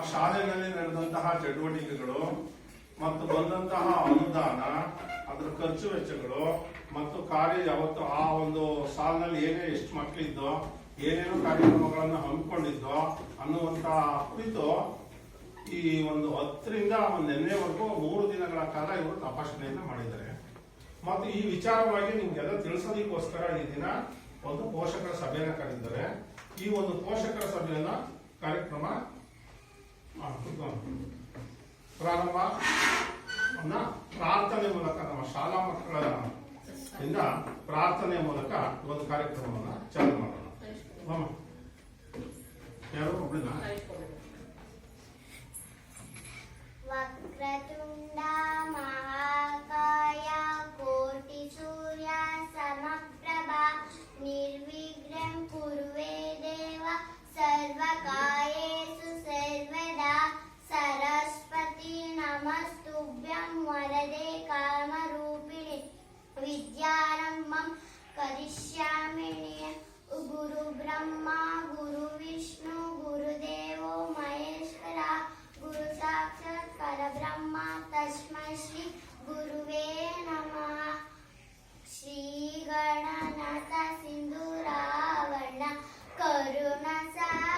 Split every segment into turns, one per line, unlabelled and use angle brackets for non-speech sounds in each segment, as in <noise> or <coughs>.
ಆ ನಡೆದಂತಹ ಚಟುವಟಿಕೆಗಳು ಮತ್ತು ಬಂದಂತಹ ಅನುದಾನ, ಅದರ ಖರ್ಚು ವೆಚ್ಚಗಳು ಮತ್ತು ಕಾರ್ಯ ಯಾವತ್ತು ಆ ಒಂದು ಸಾಲಿನಲ್ಲಿ ಏನೇ ಎಷ್ಟು ಮಕ್ಕಳಿದ್ದೋ, ಏನೇನು ಕಾರ್ಯಕ್ರಮಗಳನ್ನು ಹಮ್ಮಿಕೊಂಡಿದ್ದೋ ಅನ್ನುವಂತಹ ಕುರಿತು ಈ ಒಂದು ಹತ್ತರಿಂದ ಒಂದು ನಿನ್ನೆವರೆಗೂ ಮೂರು ದಿನಗಳ ಕಾಲ ಇವರು ತಪಾಸಣೆಯನ್ನು ಮಾಡಿದ್ದಾರೆ. ಮತ್ತು ಈ ವಿಚಾರವಾಗಿ ನಿಮ್ಗೆಲ್ಲ ತಿಳಿಸೋದಕ್ಕೋಸ್ಕರ ಈ ದಿನ ಒಂದು ಪೋಷಕರ ಸಭೆಯನ್ನು ಕರೆದಿದ್ದಾರೆ. ಈ ಒಂದು ಪೋಷಕರ ಸಭೆಯನ್ನ ಕಾರ್ಯಕ್ರಮ ಆ, ಕೂತ್ಕೊಂಡು. ಪ್ರಾರಂಭ. ಅನ್ನ ಪ್ರಾರ್ಥನೆ ಮೂಲಕ ನಮ್ಮ ಶಾಲಾ ಮಕ್ಕಳ ಇಂದ ಪ್ರಾರ್ಥನೆ ಮೂಲಕ ಒಂದು ಕಾರ್ಯಕ್ರಮವನ್ನ ಚಾಲು ಮಾಡೋಣ. ಯಾರು? Karuna Sai.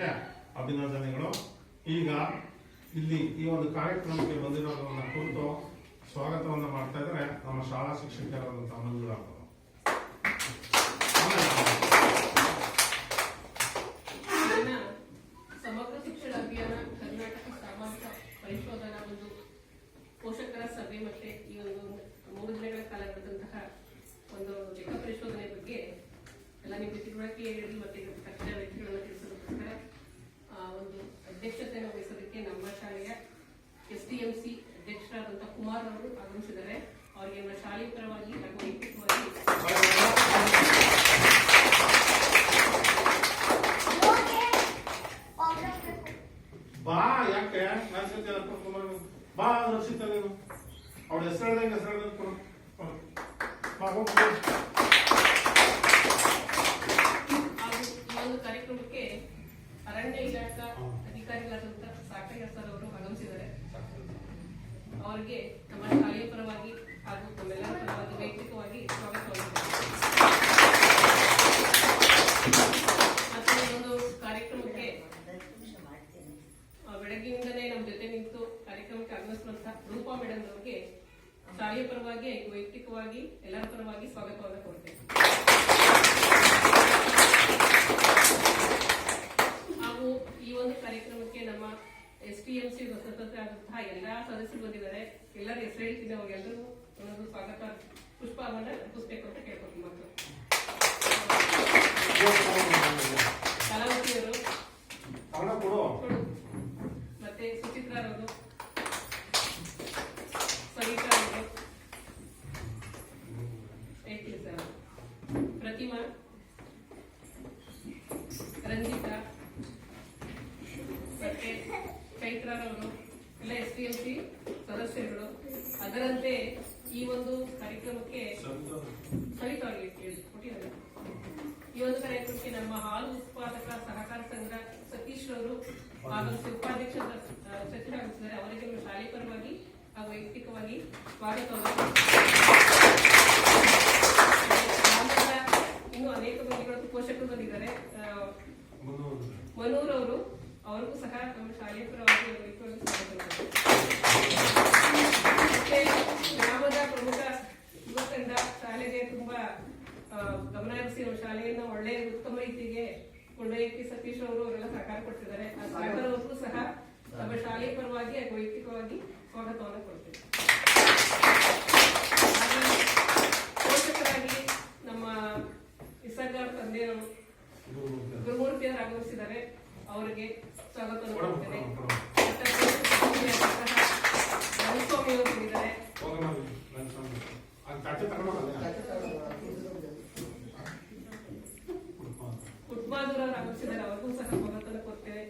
ತನಿಷ್ಕಾಗೆ ಅಭಿನಂದನೆಗಳು. ಈಗ ಇಲ್ಲಿ ಈ ಒಂದು ಕಾರ್ಯಕ್ರಮಕ್ಕೆ ಬಂದಿರೋದನ್ನ ಕುರಿತು ಸ್ವಾಗತವನ್ನು ಮಾಡ್ತಾ ಇದ್ದಾರೆ ನಮ್ಮ ಶಾಲಾ ಮಂಜುಳಾ ಅವರು
ನನ್ನ ಸಮಗ್ರ ಶಿಕ್ಷಣ ಅಭಿಯಾನ ಕರ್ನಾಟಕ ಸಾಮಾಜಿಕ ಪರಿಶೋಧನಾ ಒಂದು ಪೋಷಕರ ಸಭೆ ಮತ್ತೆ ಈ ಒಂದು ಮೂರು ದಿನಗಳ ಕಾಲ ನಡೆದಂತಹ ಒಂದು ಲೆಕ್ಕ ಪರಿಶೋಧನೆ ಬಗ್ಗೆ ಎಲ್ಲ ನಿಮಗೆ ತಿಳುವಳಿಕೆ ನೀಡಿ ಮತ್ತೆ ತಕ್ಷಣ ವ್ಯಕ್ತಿಗಳನ್ನು ತಿಳಿಸೋದಕ್ಕೋಸ್ಕರ ಆ, ಒಂದು ಅಧ್ಯಕ್ಷತೆಯನ್ನು ವಹಿಸೋದಕ್ಕೆ ನಮ್ಮ ಶಾಲೆಯ ಎಸ್ ಡಿ ಎಂ ಸಿ ಅಧ್ಯಕ್ಷರಾದಂತಹ ಕುಮಾರ್ ಅವರು ಆಗಮಿಸಿದ್ದಾರೆ. ಅವರಿಗೆ ಶಾಲೆ ಪರವಾಗಿ ಹಾಗೂ ವೈಯಕ್ತಿಕವಾಗಿ
ಬಾ ಯಾಕೆ ನಾನು ಸತ್ಯ ಬಾ ರಕ್ಷಿತ ನೀನು ಅವಳ ಹೆಸರು ಹೆಸರು ಕೊಡು ಬಾ ಹೋಗು
ಹಾಗೂ ಈ ಒಂದು ಕಾರ್ಯಕ್ರಮಕ್ಕೆ ಅರಣ್ಯ ಇಲಾಖಾ ಅಧಿಕಾರಿಗಳಾದಂತಹ ಸಾಕಯ್ಯ ಸರ್ ಅವರು ಆಗಮಿಸಿದ್ದಾರೆ ಅವರಿಗೆ ನಮ್ಮ ಶಾಲೆಯ ಪರವಾಗಿ ಹಾಗೂ ನಮ್ಮೆಲ್ಲರ ಪರವಾಗಿ ವೈಯಕ್ತಿಕವಾಗಿ ಸ್ವಾಗತವನ್ನು ಮತ್ತು ಈ ಒಂದು ಕಾರ್ಯಕ್ರಮಕ್ಕೆ ಆ, ಬೆಳಗ್ಗಿನಿಂದಲೇ ನಮ್ಮ ಜೊತೆ ನಿಂತು ಕಾರ್ಯಕ್ರಮಕ್ಕೆ ಆಗಮಿಸಿರುವಂತಹ ರೂಪಾ ಮೇಡಮ್ ಅವರಿಗೆ ಶಾಲೆಯ ಪರವಾಗಿ, ವೈಯಕ್ತಿಕವಾಗಿ, ಎಲ್ಲರ ಪರವಾಗಿ ಸ್ವಾಗತವನ್ನು ಕೊಡ್ತೇನೆ ಹಾಗೂ ಈ ಒಂದು ಕಾರ್ಯಕ್ರಮಕ್ಕೆ ನಮ್ಮ ಎಸ್ ಟಿ ಎಂ ಸಿ ಸದಸ್ಯರಾದಂತಹ ಎಲ್ಲಾ ಸದಸ್ಯರು ಬಂದಿದ್ದಾರೆ. ಎಲ್ಲರ ಹೆಸರು ಹೇಳ್ತೀನಿ ಅವ್ರಿಗೆಲ್ಲರೂ ಒಂದೊಂದು ಸ್ವಾಗತ, ಪುಷ್ಪವನ್ನ ಪುಸ್ತಕ ಅಂತ ಕೇಳ್ಕೊತೀನಿ ಮತ್ತು ಕಲಾವತಿಯವರು
ಕನ್ನಡ ಕೊಡು
ಕೊಡು. ಮತ್ತೆ ಸುಚಿತ್ರಾರವರು ಸವಿತಾ ಅವರು ಹೇಳ್ತೀನಿ ಸರ್ ಪ್ರತಿಮಾ ರಂಜಿತಾ ಮತ್ತೆ ಚೈತ್ರರವರು ಎಲ್ಲ ಎಸ್ ಡಿ ಎಂ ಸಿ ಸದಸ್ಯರುಗಳು ಅದರಂತೆ ಈ ಒಂದು ಕಾರ್ಯಕ್ರಮಕ್ಕೆ ಸವಿತಾ ಅವರಿಗೆ ಕೇಳಿ ಕೊಟ್ಟಿದ್ದಾರೆ ಈ ಒಂದು ಕಾರ್ಯಕ್ರಮಕ್ಕೆ ನಮ್ಮ ಹಾಲು ಉತ್ಪಾದಕ ಸಹಕಾರ ಸಂಘ ಸತೀಶ್ ಅವರು ಆಗಮಿಸಿ ಉಪಾಧ್ಯಕ್ಷ ಸಚಿವರಾಗಿದ್ದಾರೆ ಅವರಿಗೆ ಶಾಲೆ ಪರವಾಗಿ ಹಾಗೂ ವೈಯಕ್ತಿಕವಾಗಿ ಸ್ವಾಗತವನ್ನು ಇನ್ನು ಅನೇಕ ಮಂದಿಗಳು ಪೋಷಕರು ಬಂದಿದ್ದಾರೆ. ಆ, ಮನೂರ್ ಅವರು ಅವ್ರಿಗೂ ಸಹ ನಮ್ಮ ಶಾಲೆಯ ಪರವಾಗಿ ಅವರಿಗೂ ಮತ್ತೆ ಗ್ರಾಮದ ಪ್ರಮುಖ ಯುವಕರಿಂದ ಶಾಲೆಗೆ ತುಂಬಾ ಗಮನ ಹರಿಸಿ ಶಾಲೆಯನ್ನ ಒಳ್ಳೆಯ ಉತ್ತಮ ರೀತಿಗೆ ಕೊಂಡೊಯ್ಯಕ್ಕೆ ಸತೀಶ್ ಅವರು ಅವರೆಲ್ಲ ಸಹಕಾರ ಕೊಡ್ತಿದ್ದಾರೆ ಆ ಸಹಕಾರವಕ್ಕೂ ಸಹ ನಮ್ಮ ಶಾಲೆಯ ಪರವಾಗಿ ವೈಯಕ್ತಿಕವಾಗಿ ಸ್ವಾಗತವನ್ನು ಕೊಡ್ತೇವೆ ಹಾಗೆ ಪೋಷಕರಾಗಿ ನಮ್ಮ ನಿಸರ್ಗ ಅವ್ರ ತಂದೆಯವರು ಗುರುಮೂರ್ತಿ ಅವರು ಆಗಮಿಸಿದ್ದಾರೆ ಅವರಿಗೆ ಸ್ವಾಗತವನ್ನು ಕೊಡ್ತೇನೆ ಮತ್ತೆ ಪೋಷಕರಾದಂತಹ ರವಿಸ್ವಾಮಿ ಅವರು ಬಂದಿದ್ದಾರೆ
ಹೋಗೋಣ ನನ್ನ ಸ್ವಾಮಿ. ಅದು ತಟ್ಟೆ ತಗೊಂಡು
ಕುಟ್ಬಾದೂರ್ ಅವರು ಆಗಮಿಸಿದ್ದಾರೆ ಅವ್ರಿಗೂ ಸಹ ಸ್ವಾಗತವನ್ನು ಕೊಡ್ತೇವೆ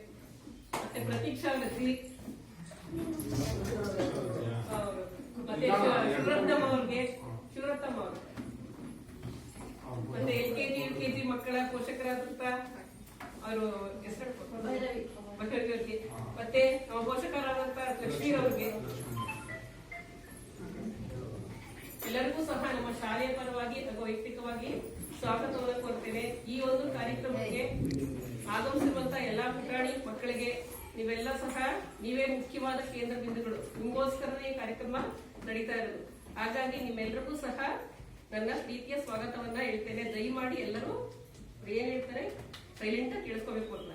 ಮತ್ತೆ ಪ್ರತೀಕ್ಷಾ ಲಕ್ಷ್ಮಿ ಅವರು ಮತ್ತೆ ಶಿವರತ್ನಮ್ಮ ಅವ್ರಿಗೆ ಶಿವರತ್ನಮ್ಮ ಅವರು ಮತ್ತೆ L K G U K G ಮಕ್ಕಳ ಪೋಷಕರಾದಂತ ಅವರು ಹೆಸರು ಮತ್ತೆ ನಮ್ಮ ಪೋಷಕರಾದಂತ ಲಕ್ಷ್ಮೀ ಅವ್ರಿಗೆ. ಎಲ್ಲರಿಗೂ ಸಹ ನಮ್ಮ ಶಾಲೆಯ ಪರವಾಗಿ ಹಾಗೂ ವೈಯಕ್ತಿಕವಾಗಿ ಸ್ವಾಗತವನ್ನು ಕೊಡ್ತೇವೆ ಈ ಒಂದು ಕಾರ್ಯಕ್ರಮಕ್ಕೆ ಆಗಮಿಸಿರುವಂತಹ ಎಲ್ಲಾ ಪುಟಾಣಿ ಮಕ್ಕಳಿಗೆ ನೀವೆಲ್ಲ ಸಹ ನೀವೇ ಮುಖ್ಯವಾದ ಕೇಂದ್ರ ಬಿಂದುಗಳು. ನಿಮಗೋಸ್ಕರನೇ ಈ ಕಾರ್ಯಕ್ರಮ ನಡೀತಾ ಇರೋದು. ಹಾಗಾಗಿ ನಿಮ್ಮೆಲ್ಲರಿಗೂ ಸಹ ನನ್ನ ಪ್ರೀತಿಯ ಸ್ವಾಗತವನ್ನ ಹೇಳ್ತೇನೆ. ದಯಮಾಡಿ ಎಲ್ಲರೂ ಏನ್ ಹೇಳ್ತಾರೆ? ಸೈಲೆಂಟ್ ಆಗಿ ಕೇಳಿಸ್ಕೋಬೇಕು ಅಂತ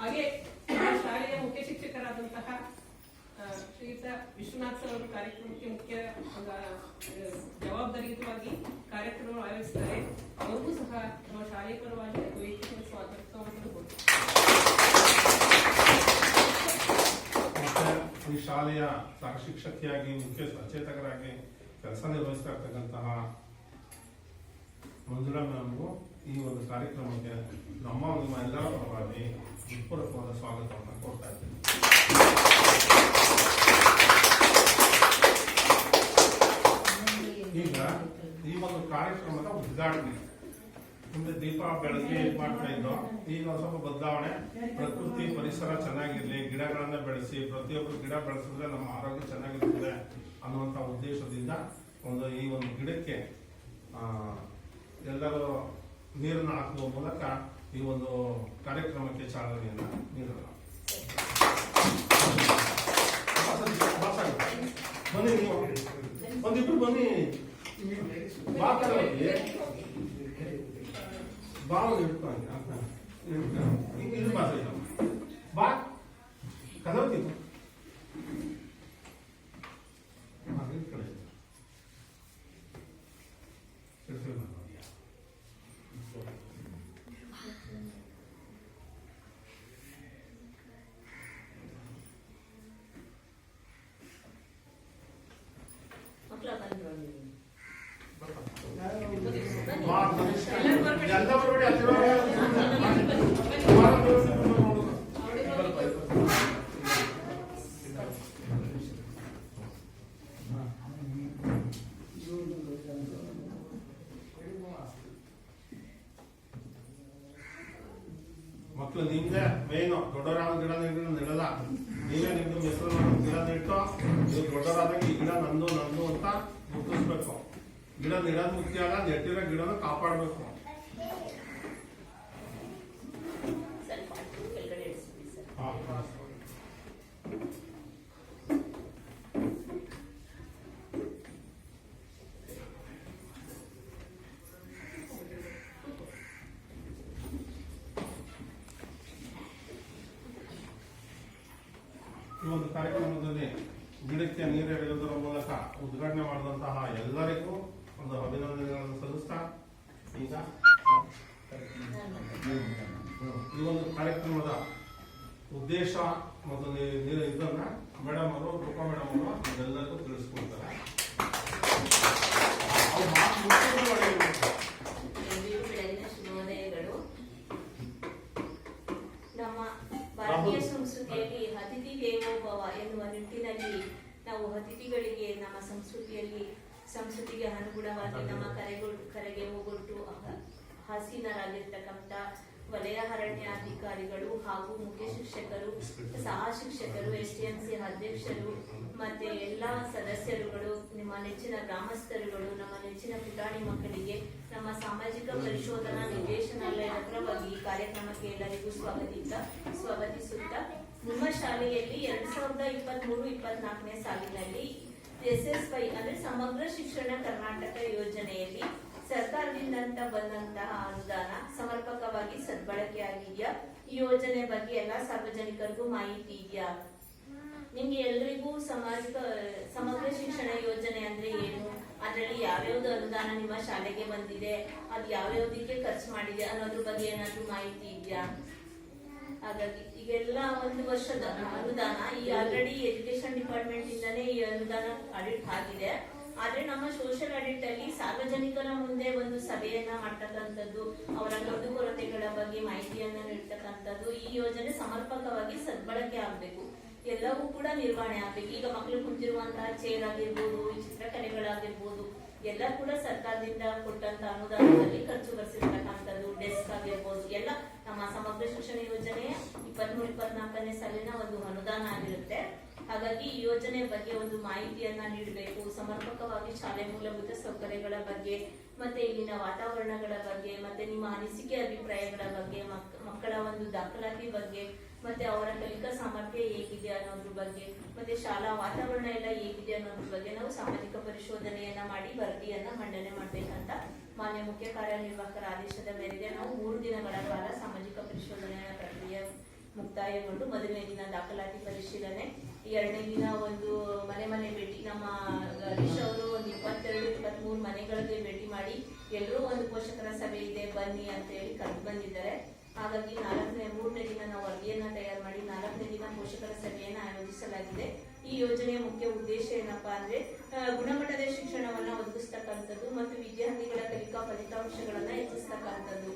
ಹಾಗೆ ಶಾಲೆಯ ಮುಖ್ಯ ಶಿಕ್ಷಕರಾದಂತಹ ಶ್ರೀಯುತ ವಿಶ್ವನಾಥ್ ಸರ್ ಅವರು ಕಾರ್ಯಕ್ರಮಕ್ಕೆ ಮುಖ್ಯ ಜವಾಬ್ದಾರಿಯುತವಾಗಿ ಕಾರ್ಯಕ್ರಮ ಆಯೋಜಿಸ್ತಾರೆ ಅವ್ರಿಗೂ ಸಹ ನಮ್ಮ ಶಾಲೆಯ ಪರವಾಗಿ ವೈದ್ಯಕೀಯ ಸ್ವಾಗತವನ್ನು
ಈ ಶಾಲೆಯ ಸಹ ಶಿಕ್ಷಕಿಯಾಗಿ, ಮುಖ್ಯ ಸಚೇತಕರಾಗಿ ಕೆಲಸ ನಿರ್ವಹಿಸ್ತಾ ಇರ್ತಕ್ಕಂತಹ ಮಂಜುಳಾ ಮ್ಯಾಮ್ಗೂ ಈ ಒಂದು ಕಾರ್ಯಕ್ರಮಕ್ಕೆ ನಮ್ಮ ನಿಮ್ಮ ಎಲ್ಲರ ಪರವಾಗಿ ಉತ್ಪೂರ್ವಕವಾದ ಸ್ವಾಗತವನ್ನು ಕೊಡ್ತಾ ಇದ್ದೀನಿ. ಈಗ ಈ ಒಂದು ಕಾರ್ಯಕ್ರಮದ ಉದ್ಘಾಟನೆ. ಮುಂದೆ ದೀಪ ಬೆಳಗ್ಗೆ ಇದು ಮಾಡ್ತಾ ಇದ್ದೋ, ಈಗ ಒಂದ್ ಸ್ವಲ್ಪ ಬದಲಾವಣೆ. ಪ್ರಕೃತಿ ಪರಿಸರ ಚೆನ್ನಾಗಿರಲಿ, ಗಿಡಗಳನ್ನ ಬೆಳೆಸಿ ಪ್ರತಿಯೊಬ್ಬರು ಗಿಡ ಬೆಳೆಸಿದ್ರೆ ನಮ್ಮ ಆರೋಗ್ಯ ಚೆನ್ನಾಗಿರ್ತದೆ ಅನ್ನುವಂಥ ಉದ್ದೇಶದಿಂದ ಒಂದು ಈ ಒಂದು ಗಿಡಕ್ಕೆ ಎಲ್ಲರೂ ನೀರನ್ನು ಹಾಕುವ ಮೂಲಕ ಈ ಒಂದು ಕಾರ್ಯಕ್ರಮಕ್ಕೆ ಚಾಲನೆಯನ್ನ ನೀಡೋಣ. ಬನ್ನಿ ನೀವು. ಒಂದಿಬ್ರು ಬನ್ನಿ. ಮಾತಾಡೋಕೆ. ಬಾ ಇಟ್ಕೊಂಡು ಇದು. ಮಾತಾಡಿ. ಬಾ. ಕದವ್ತೀನಿ Grazie. ಒಂದು ಕಾರ್ಯಕ್ರಮದಲ್ಲಿ ಗಿಡಕ್ಕೆ ನೀರು ಎಳೆಯುವುದರ ಮೂಲಕ ಉದ್ಘಾಟನೆ ಮಾಡಿದಂತಹ ಎಲ್ಲರಿಗೂ ಒಂದು ಅಭಿನಂದನೆಗಳನ್ನು ಸಲ್ಲಿಸ್ತಾ ಈಗ ಈ ಒಂದು ಕಾರ್ಯಕ್ರಮದ ಉದ್ದೇಶ ಮತ್ತು ನೀರು ಇದನ್ನ ಮೇಡಮ್ ಅವರು, ರೂಪಾ ಮೇಡಮ್ ಅವರು ಎಲ್ಲರಿಗೂ ತಿಳಿಸ್ಕೊಡ್ತಾರೆ.
ನಾವು ಅತಿಥಿಗಳಿಗೆ ನಮ್ಮ ಸಂಸ್ಕೃತಿಯಲ್ಲಿ, ಸಂಸ್ಕೃತಿಗೆ ಅನುಗುಣವಾಗಿ ನಮ್ಮ ಕರೆಗೊಳ್, ಕರೆಗೆ ಹೋಗೊಟ್ಟು ಹಾಸೀನರಾಗಿರ್ತಕ್ಕಂಥ ವಲಯ ಅರಣ್ಯಾಧಿಕಾರಿಗಳು ಹಾಗೂ ಮುಖ್ಯ ಶಿಕ್ಷಕರು, ಸಹ ಶಿಕ್ಷಕರು ಎಸ್ ಟಿ ಎಂ ಸಿ ಅಧ್ಯಕ್ಷರು ಮತ್ತೆ ಎಲ್ಲ ಸದಸ್ಯರುಗಳು, ನಿಮ್ಮ ನೆಚ್ಚಿನ ಗ್ರಾಮಸ್ಥರುಗಳು, ನಮ್ಮ ನೆಚ್ಚಿನ ಪುಟಾಣಿ ಮಕ್ಕಳಿಗೆ ನಮ್ಮ ಸಾಮಾಜಿಕ ಪರಿಶೋಧನಾ ನಿರ್ದೇಶನಾಲಯದ ಪರವಾಗಿ ಕಾರ್ಯಕ್ರಮಕ್ಕೆ ಎಲ್ಲರಿಗೂ ಸ್ವಾಗತಿಸ ಸ್ವಾಗತಿಸುತ್ತಾ ನಿಮ್ಮ ಶಾಲೆಯಲ್ಲಿ ಎರಡ್ ಸಾವಿರದ ಇಪ್ಪತ್ತ್ ಮೂರು ಇಪ್ಪತ್ನಾಲ್ಕನೇ ಸಾಲಿನಲ್ಲಿ ಎಸ್ ಎಸ್ ವೈ ಅಂದ್ರೆ ಸಮಗ್ರ ಶಿಕ್ಷಣ ಕರ್ನಾಟಕ ಯೋಜನೆಯಲ್ಲಿ ಸರ್ಕಾರದಿಂದ ಬಂದಂತಹ ಅನುದಾನ ಸಮರ್ಪಕವಾಗಿ ಸದ್ಬಳಕೆ ಆಗಿದೆಯಾ ಈ ಯೋಜನೆ ಬಗ್ಗೆ ಎಲ್ಲ ಸಾರ್ವಜನಿಕರಿಗೂ ಮಾಹಿತಿ ಇದೆಯಾ? ನಿಮ್ಗೆ ಎಲ್ರಿಗೂ ಸಾಮಾಜಿಕ, ಸಮಗ್ರ ಶಿಕ್ಷಣ ಯೋಜನೆ ಅಂದ್ರೆ ಏನು? ಅದರಲ್ಲಿ ಯಾವ್ಯಾವ್ದು ಅನುದಾನ ನಿಮ್ಮ ಶಾಲೆಗೆ ಬಂದಿದೆ? ಅದು ಯಾವ್ಯಾವ್ದಕ್ಕೆ ಖರ್ಚು ಮಾಡಿದೆ ಅನ್ನೋದ್ರ ಬಗ್ಗೆ ಏನಾದ್ರೂ ಮಾಹಿತಿ ಇದೆಯಾ? ಹಾಗಾಗಿ ಈಗೆಲ್ಲ ಒಂದು ವರ್ಷದ ಅನುದಾನ, ಈ ಆಲ್ರೆಡಿ ಎಜುಕೇಶನ್ ಡಿಪಾರ್ಟ್ಮೆಂಟ್ ಇಂದಾನೇ ಈ ಅನುದಾನ ಆಡಿಟ್ ಆಗಿದೆ. ಆದ್ರೆ ನಮ್ಮ ಸೋಷಿಯಲ್ ಆಡಿಟ್ ಅಲ್ಲಿ ಸಾರ್ವಜನಿಕರ ಮುಂದೆ ಒಂದು ಸಭೆಯನ್ನ ಮಾಡ್ತಕ್ಕಂಥದ್ದು, ಅವರ ಕೊರತೆಗಳ ಬಗ್ಗೆ ಮಾಹಿತಿಯನ್ನ ನೀಡ್ತಕ್ಕಂಥದ್ದು, ಈ ಯೋಜನೆ ಸಮರ್ಪಕವಾಗಿ ಸದ್ಬಳಕೆ ಆಗ್ಬೇಕು. ಎಲ್ಲವೂ ಕೂಡ ನಿರ್ವಹಣೆ ಆಗ್ಬೇಕು. ಈಗ ಮಕ್ಕಳು ಕುಂತಿರುವಂತಹ ಚೇರ್ ಆಗಿರ್ಬೋದು ಚಿತ್ರಕಲೆಗಳಾಗಿರ್ಬೋದು ಎಲ್ಲ ಕೂಡ ಸರ್ಕಾರದಿಂದ ಕೊಟ್ಟಂತ ಅನುದಾನದಲ್ಲಿ ಖರ್ಚು ಬರ್ಸಿರ್ತಕ್ಕಂಥದ್ದು ಡೆಸ್ಕ್ ಆಗಿರ್ಬೋದು, ಎಲ್ಲ ನಮ್ಮ ಸಮಗ್ರ ಶಿಕ್ಷಣ ಯೋಜನೆ ಇಪ್ಪತ್ಮೂರು, ಇಪ್ಪತ್ನಾಲ್ಕನೇ ಸಾಲಿನ ಒಂದು ಅನುದಾನ ಆಗಿರುತ್ತೆ. ಹಾಗಾಗಿ ಈ ಯೋಜನೆ ಬಗ್ಗೆ ಒಂದು ಮಾಹಿತಿಯನ್ನ ನೀಡಬೇಕು. ಸಮರ್ಪಕವಾಗಿ ಶಾಲೆ ಮೂಲಭೂತ ಸೌಕರ್ಯಗಳ ಬಗ್ಗೆ, ಮತ್ತೆ ಇಲ್ಲಿನ ವಾತಾವರಣಗಳ ಬಗ್ಗೆ, ಮತ್ತೆ ನಿಮ್ಮ ಅನಿಸಿಕೆ, ಅಭಿಪ್ರಾಯಗಳ ಬಗ್ಗೆ, ಮಕ್- ಮಕ್ಕಳ ಒಂದು ದಾಖಲಾತಿ ಬಗ್ಗೆ ಮತ್ತೆ ಅವರ ಕಲಿಕಾ ಸಾಮರ್ಥ್ಯ ಹೇಗಿದೆ ಅನ್ನೋದ್ರ ಬಗ್ಗೆ, ಮತ್ತೆ ಶಾಲಾ ವಾತಾವರಣ ಎಲ್ಲ ಹೇಗಿದೆ ಅನ್ನೋದ್ರ ಬಗ್ಗೆ ನಾವು ಸಾಮಾಜಿಕ ಪರಿಶೋಧನೆಯನ್ನ ಮಾಡಿ ವರದಿಯನ್ನ ಮಂಡನೆ ಮಾಡ್ಬೇಕಂತ ಮಾನ್ಯ ಮುಖ್ಯ ಕಾರ್ಯನಿರ್ವಾಹಕರ ಆದೇಶದ ಮೇರೆಗೆ ನಾವು ಮೂರು ದಿನಗಳ ಕಾಲ ಸಾಮಾಜಿಕ ಪರಿಶೋಧನೆಯ ಪ್ರಕ್ರಿಯೆ ಮುಕ್ತಾಯಗೊಂಡು ಮೊದಲನೇ ದಿನ ದಾಖಲಾತಿ ಪರಿಶೀಲನೆ, ಎರಡನೇ ದಿನ ಒಂದು ಮನೆ ಮನೆ ಭೇಟಿ, ನಮ್ಮ ಹರೀಶ್ ಅವರು ಒಂದು ಇಪ್ಪತ್ತೆರಡು, ಇಪ್ಪತ್ಮೂರು ಮನೆಗಳಿಗೆ ಭೇಟಿ ಮಾಡಿ ಎಲ್ಲರೂ ಒಂದು ಪೋಷಕರ ಸಭೆ ಇದೆ, ಬನ್ನಿ ಅಂತ ಹೇಳಿ ಕರೆದು ಬಂದಿದ್ದಾರೆ. ಹಾಗಾಗಿ ನಾಲ್ಕನೇ, ಮೂರನೇ ದಿನ ನಾವು ವರದಿಯನ್ನ ತಯಾರು ಮಾಡಿ ನಾಲ್ಕನೇ ದಿನ ಪೋಷಕರ ಸಭೆಯನ್ನ ಆಯೋಜಿಸಲಾಗಿದೆ. ಈ ಯೋಜನೆಯ ಮುಖ್ಯ ಉದ್ದೇಶ ಏನಪ್ಪಾ ಅಂದ್ರೆ ಗುಣಮಟ್ಟದ ಶಿಕ್ಷಣವನ್ನ ಒದಗಿಸ್ತಕ್ಕಂಥದ್ದು ಮತ್ತು ವಿದ್ಯಾರ್ಥಿಗಳ ಕಲಿಕಾ ಫಲಿತಾಂಶಗಳನ್ನ ಹೆಚ್ಚಿಸ್ತಕ್ಕಂಥದ್ದು.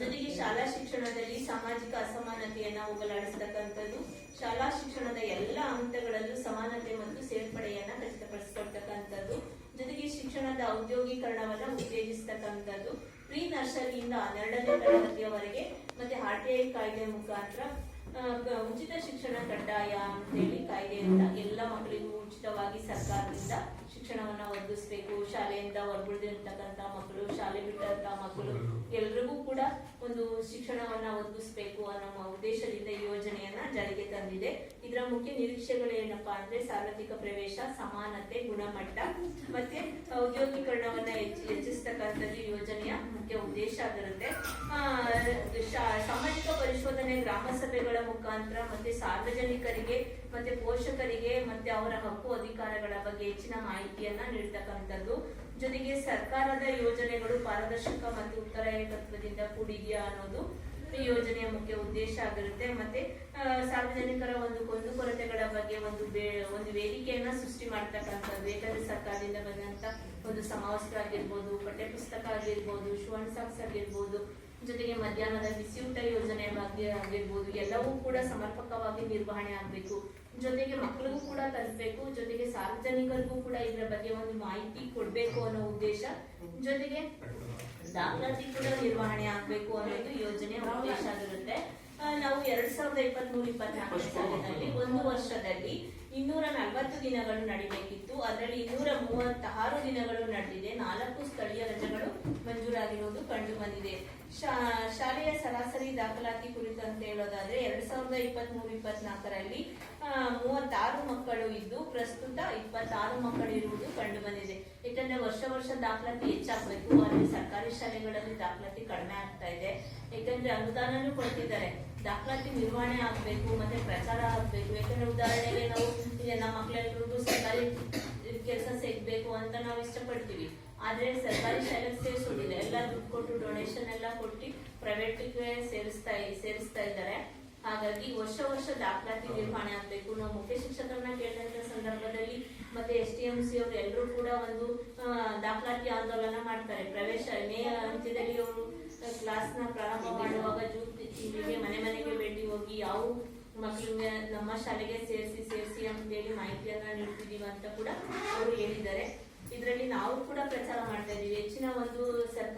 ಜೊತೆಗೆ ಶಾಲಾ ಶಿಕ್ಷಣದಲ್ಲಿ ಸಾಮಾಜಿಕ ಅಸಮಾನತೆಯನ್ನ ಹೋಗಲಾಡಿಸ್ತಕ್ಕಂಥದ್ದು, ಶಾಲಾ ಶಿಕ್ಷಣದ ಎಲ್ಲ ಹಂತಗಳಲ್ಲೂ ಸಮಾನತೆ ಮತ್ತು ಸೇರ್ಪಡೆಯನ್ನ ಖಚಿತಪಡಿಸಿಕೊಳ್ತಕ್ಕಂಥದ್ದು ಜೊತೆಗೆ ಶಿಕ್ಷಣದ ಔದ್ಯೋಗೀಕರಣವನ್ನ ಉತ್ತೇಜಿಸ್ತಕ್ಕಂಥದ್ದು. ಪ್ರೀ ನರ್ಸರಿಯಿಂದ ಹನ್ನೆರಡನೇ ತರಗತಿಯವರೆಗೆ ಮತ್ತೆ ಆರ್ ಟಿ ಐ ಕಾಯ್ದೆ ಮುಖಾಂತರ ಉಚಿತ ಶಿಕ್ಷಣ ಕಡ್ಡಾಯ ಅಂತೇಳಿ ಕಾಯ್ದೆಯಿಂದ ಎಲ್ಲ ಮಕ್ಕಳಿಗೂ ಉಚಿತವಾಗಿ ಸರ್ಕಾರದಿಂದ ಶಿಕ್ಷಣವನ್ನ ಒದಗಿಸ್ಬೇಕು, ಶಾಲೆಯಿಂದ ಹೊರಗುಳಿದಿರ್ತಕ್ಕಂಥ ಮಕ್ಕಳು, ಶಾಲೆ ಬಿಟ್ಟಂತ ಮಕ್ಕಳು, ಎಲ್ರಿಗೂ ಕೂಡ ಒಂದು ಶಿಕ್ಷಣವನ್ನ ಒದಗಿಸ್ಬೇಕು ಅನ್ನೋ ಉದ್ದೇಶದಿಂದ ಈ ಯೋಜನೆಯನ್ನ ಜಾರಿಗೆ ತಂದಿದೆ. ಇದರ ಮುಖ್ಯ ನಿರೀಕ್ಷೆಗಳು ಏನಪ್ಪಾ ಅಂದ್ರೆ ಸಾರ್ವತ್ರಿಕ ಪ್ರವೇಶ, ಸಮಾನತೆ, ಗುಣಮಟ್ಟ ಮತ್ತೆ ಔದ್ಯೋಗೀಕರಣವನ್ನ ಹೆಚ್ಚು ಹೆಚ್ಚಿಸ್ತಕ್ಕಂಥದ್ದು ಯೋಜನೆಯ ಮುಖ್ಯ ಉದ್ದೇಶ ಆಗಿರುತ್ತೆ. ಸಾಮಾಜಿಕ ಪರಿಶೋಧನೆ, ಗ್ರಾಮ ಸಭೆಗಳ ಮುಖಾಂತರ ಮತ್ತೆ ಸಾರ್ವಜನಿಕರಿಗೆ ಮತ್ತೆ ಪೋಷಕರಿಗೆ ಮತ್ತೆ ಅವರ ಹಕ್ಕು ಅಧಿಕಾರಗಳ ಬಗ್ಗೆ ಹೆಚ್ಚಿನ ಮಾಹಿತಿಯನ್ನ ನೀಡ್ತಕ್ಕಂಥದ್ದು. ಜೊತೆಗೆ ಸರ್ಕಾರದ ಯೋಜನೆಗಳು ಪಾರದರ್ಶಕ ಮತ್ತು ಉತ್ತರಾಯಕತ್ವದಿಂದ ಕೂಡಿದೆಯಾ ಅನ್ನೋದು ಈ ಯೋಜನೆಯ ಮುಖ್ಯ ಉದ್ದೇಶ ಆಗಿರುತ್ತೆ. ಮತ್ತೆ ಸಾರ್ವಜನಿಕರ ಒಂದು ಕುಂದುಕೊರತೆಗಳ ಬಗ್ಗೆ ಒಂದು ಒಂದು ವೇದಿಕೆಯನ್ನ ಸೃಷ್ಟಿ ಮಾಡ್ತಕ್ಕಂಥದ್ದು. ಏಕೆಂದ್ರೆ ಸರ್ಕಾರದಿಂದ ಬಂದಂತ ಒಂದು ಸಮವಸ್ತ್ರ ಆಗಿರ್ಬೋದು, ಪಠ್ಯಪುಸ್ತಕ ಆಗಿರ್ಬೋದು ಶುವನ್ ಸಾಕ್ಸ್ ಆಗಿರ್ಬೋದು, ಜೊತೆಗೆ ಮಧ್ಯಾಹ್ನದ ಬಿಸಿಯೂಟ ಯೋಜನೆ ಬಗ್ಗೆ ಆಗಿರ್ಬೋದು, ಎಲ್ಲವೂ ಕೂಡ ಸಮರ್ಪಕವಾಗಿ ನಿರ್ವಹಣೆ ಆಗ್ಬೇಕು. ಜೊತೆಗೆ ಮಕ್ಕಳಿಗೂ ಕೂಡ ತಲುಪಬೇಕು ಜೊತೆಗೆ ಸಾರ್ವಜನಿಕರಿಗೂ ಕೂಡ ಇದರ ಬಗ್ಗೆ ಒಂದು ಮಾಹಿತಿ ಕೊಡಬೇಕು ಅನ್ನೋ ಉದ್ದೇಶ. ಜೊತೆಗೆ ದಾಖಲಾತಿ ಕೂಡ ನಿರ್ವಹಣೆ ಆಗ್ಬೇಕು ಅನ್ನೋದು ಯೋಜನೆ ಉದ್ದೇಶ ಆಗಿರುತ್ತೆ. ನಾವು ಎರಡ್ ಸಾವಿರದ ಇಪ್ಪತ್ತ್ ಮೂರು ಇಪ್ಪತ್ನಾಲ್ಕನೇ ಸಾಲಿನಲ್ಲಿ ಒಂದು ವರ್ಷದಲ್ಲಿ ಇನ್ನೂರ ನಲವತ್ತು ದಿನಗಳು ನಡಿಬೇಕಿತ್ತು. ಅದರಲ್ಲಿ ಇನ್ನೂರ ಮೂವತ್ತಾರು ದಿನಗಳು ನಡೆದಿದೆ. ನಾಲ್ಕು ಸ್ಥಳೀಯ ರಜೆಗಳು ಮಂಜೂರಾಗಿರುವುದು ಕಂಡು ಬಂದಿದೆ. ಶಾಲೆಯ ಸರಾಸರಿ ದಾಖಲಾತಿ ಕುರಿತಂತೆ ಹೇಳೋದಾದ್ರೆ ಎರಡ್ ಸಾವಿರದ ಇಪ್ಪತ್ತ್ ಮೂರು ಇಪ್ಪತ್ನಾಲ್ಕರಲ್ಲಿ ಮೂವತ್ತಾರು ಮಕ್ಕಳು ಇದ್ದು ಪ್ರಸ್ತುತ ಇಪ್ಪತ್ತಾರು ಮಕ್ಕಳು ಇರುವುದು ಕಂಡು ಬಂದಿದೆ. ಯಾಕಂದ್ರೆ ವರ್ಷ ವರ್ಷ ದಾಖಲಾತಿ ಹೆಚ್ಚಾಗಬೇಕು. ಶಾಲೆಗಳಲ್ಲಿ ದಾಖಲಾತಿ ಕಡಿಮೆ ಆಗ್ತಾ ಇದೆ. ಯಾಕಂದ್ರೆ ಅನುದಾನನೂ ಕೊಡ್ತಿದ್ದಾರೆ. ದಾಖಲಾತಿ ನಿರ್ವಹಣೆ ಆಗ್ಬೇಕು, ಮತ್ತೆ ಪ್ರಚಾರ ಆಗ್ಬೇಕು. ಯಾಕಂದ್ರೆ ಉದಾಹರಣೆಗೆ ನಾವು ನಮ್ಮ ಮಕ್ಕಳೆಲ್ಲರಿಗೂ ಸರ್ಕಾರಿ ಕೆಲಸ ಸಿಗ್ಬೇಕು ಅಂತ ನಾವು ಇಷ್ಟಪಡ್ತೀವಿ. ಆದ್ರೆ ಸರ್ಕಾರಿ ಶಾಲೆಗೆ ಸೇರಿಸೋದಿಲ್ಲ. ಎಲ್ಲ ದುಡ್ಡು ಕೊಟ್ಟು ಡೊನೇಷನ್ ಎಲ್ಲ ಕೊಟ್ಟು ಪ್ರೈವೇಟ್ಗೆ ಸೇರಿಸ್ತಾ ಸೇರಿಸ್ತಾ ಇದ್ದಾರೆ. ಹಾಗಾಗಿ ವರ್ಷ ವರ್ಷ ದಾಖಲಾತಿ ನಿರ್ವಹಣೆ ಆಗ್ಬೇಕು. ನಾವು ಮುಖ್ಯ ಶಿಕ್ಷಕರನ್ನ ಕೇಳಿದಂತ ಸಂದರ್ಭದಲ್ಲಿ ಮತ್ತೆ ಎಸ್ ಟಿ ಎಂ ಸಿ ಅವರು ಎಲ್ಲರೂ ಕೂಡ ಒಂದು ದಾಖಲಾತಿ ಆಂದೋಲನ ಮಾಡ್ತಾರೆ. ಪ್ರವೇಶ, ಮೇ ಅಂತ್ಯದಲ್ಲಿ ಅವರು ಕ್ಲಾಸ್ನ ಪ್ರಾರಂಭ ಮಾಡುವಾಗ ಜೂನ್ ತಿಂಗಳಿಗೆ ಮನೆ ಮನೆಗೆ ಭೇಟಿ ಹೋಗಿ ಯಾವ ಮಕ್ಕಳಿಗೆ ನಮ್ಮ ಶಾಲೆಗೆ ಸೇರಿಸಿ ಸೇರಿಸಿ ಅಂತೇಳಿ ಮಾಹಿತಿಯನ್ನ ನೀಡ್ತಿದೀವಿ ಅಂತ ಕೂಡ ಅವರು ಹೇಳಿದ್ದಾರೆ. ಇದರಲ್ಲಿ ನಾವು ಕೂಡ ಪ್ರಚಾರ ಮಾಡ್ತಾ ಇದೀವಿ ಹೆಚ್ಚಿನ ಒಂದು